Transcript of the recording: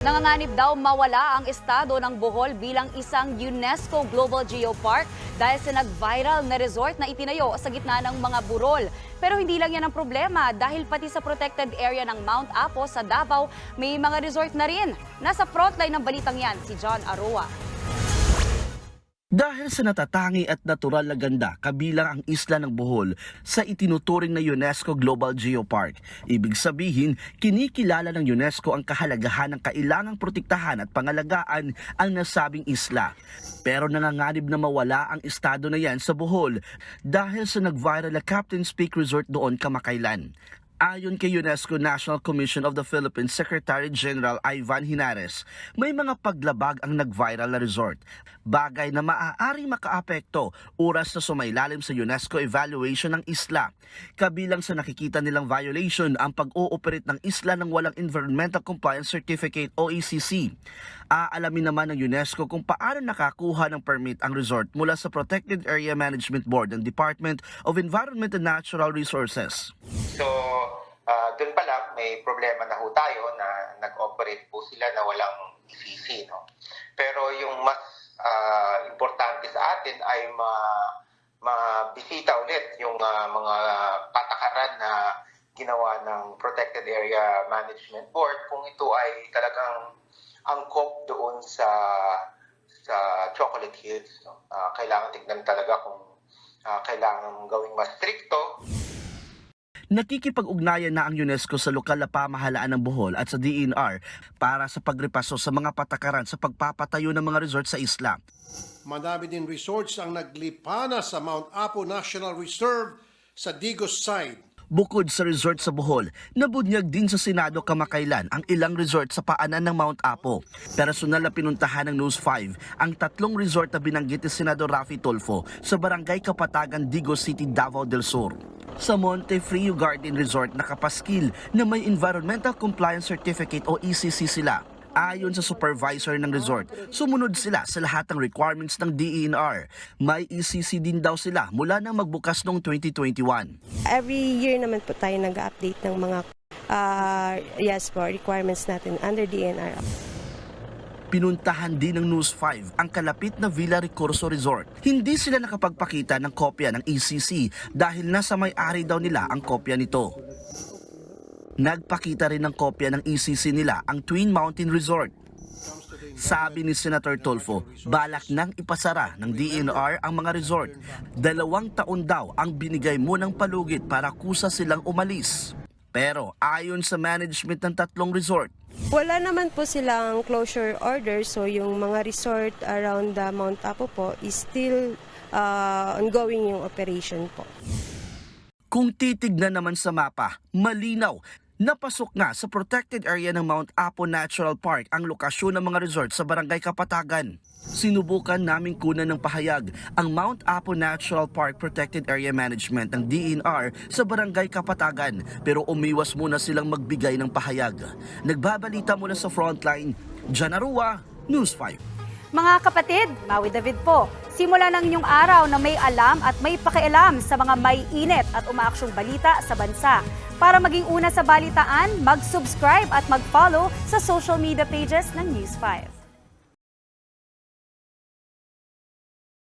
Nanganganib daw mawala ang estado ng Bohol bilang isang UNESCO Global Geopark dahil sa nag-viral na resort na itinayo sa gitna ng mga burol. Pero hindi lang yan ang problema dahil pati sa protected area ng Mount Apo sa Davao may mga resort na rin. Nasa frontline ng balitang yan si John Arua. Dahil sa natatangi at natural na ganda kabilang ang isla ng Bohol sa itinuturing na UNESCO Global Geopark. Ibig sabihin, kinikilala ng UNESCO ang kahalagahan ng kailangang protektahan at pangalagaan ang nasabing isla. Pero nanganganib na mawala ang estado na yan sa Bohol dahil sa nag-viral na Captain's Peak Resort doon kamakailan. Ayon kay UNESCO National Commission of the Philippines Secretary General Ivan Hinares, may mga paglabag ang nag-viral na resort. Bagay na maaaring makaapekto oras na sumailalim sa UNESCO evaluation ng isla. Kabilang sa nakikita nilang violation ang pag-ooperate ng isla ng walang Environmental Compliance Certificate o ECC. Aalamin naman ng UNESCO kung paano nakakuha ng permit ang resort mula sa Protected Area Management Board ng Department of Environment and Natural Resources. So, ah, doon pa lang may problema na ho tayo na nag-operate po sila na walang ECC. No? Pero yung mas ah, importante sa atin ay ma mabisita ulit yung ah, mga patakaran na ginawa ng Protected Area Management Board kung ito ay talagang angkop doon sa sa Chocolate Hills. No? Ah, kailangan tignan talaga kung ah, kailangan gawing mas stricto Nakikipag-ugnayan na ang UNESCO sa lokal na pamahalaan ng Bohol at sa DNR para sa pagrepaso sa mga patakaran sa pagpapatayo ng mga resort sa isla. Madami din resorts ang naglipana sa Mount Apo National Reserve sa Digos side. Bukod sa resort sa Bohol, nabunyag din sa Senado kamakailan ang ilang resort sa paanan ng Mount Apo. Personal na pinuntahan ng News 5 ang tatlong resort na binanggit ni Senador Rafi Tolfo sa Barangay Kapatagan, Digos City, Davao del Sur. Sa Monte Frio Garden Resort nakapaskil na may Environmental Compliance Certificate o ECC sila. Ayon sa supervisor ng resort, sumunod sila sa lahat ng requirements ng DENR. May ECC din daw sila mula nang magbukas noong 2021. Every year naman po tayo nag-update ng mga ah, yes po, requirements natin under DNR. Pinuntahan din ng News 5 ang kalapit na Villa Recurso Resort. Hindi sila nakapagpakita ng kopya ng ECC dahil nasa may-ari daw nila ang kopya nito. Nagpakita rin ng kopya ng ECC nila ang Twin Mountain Resort. Sabi ni Senator Tolfo, balak nang ipasara ng DNR ang mga resort. Dalawang taon daw ang binigay mo ng palugit para kusa silang umalis. Pero ayon sa management ng tatlong resort, Wala naman po silang closure order, so yung mga resort around the Mount Apo po is still ah, ongoing yung operation po. Kung titignan naman sa mapa, malinaw, napasok nga sa protected area ng Mount Apo Natural Park ang lokasyon ng mga resort sa Barangay Kapatagan. Sinubukan naming kunan ng pahayag ang Mount Apo Natural Park Protected Area Management ng DNR sa Barangay Kapatagan pero umiwas muna silang magbigay ng pahayag. Nagbabalita mula sa frontline, Janarua, News 5. Mga kapatid, Maui David po. Simula ng inyong araw na may alam at may pakialam sa mga may init at umaaksyong balita sa bansa. Para maging una sa balitaan, mag-subscribe at mag-follow sa social media pages ng News 5.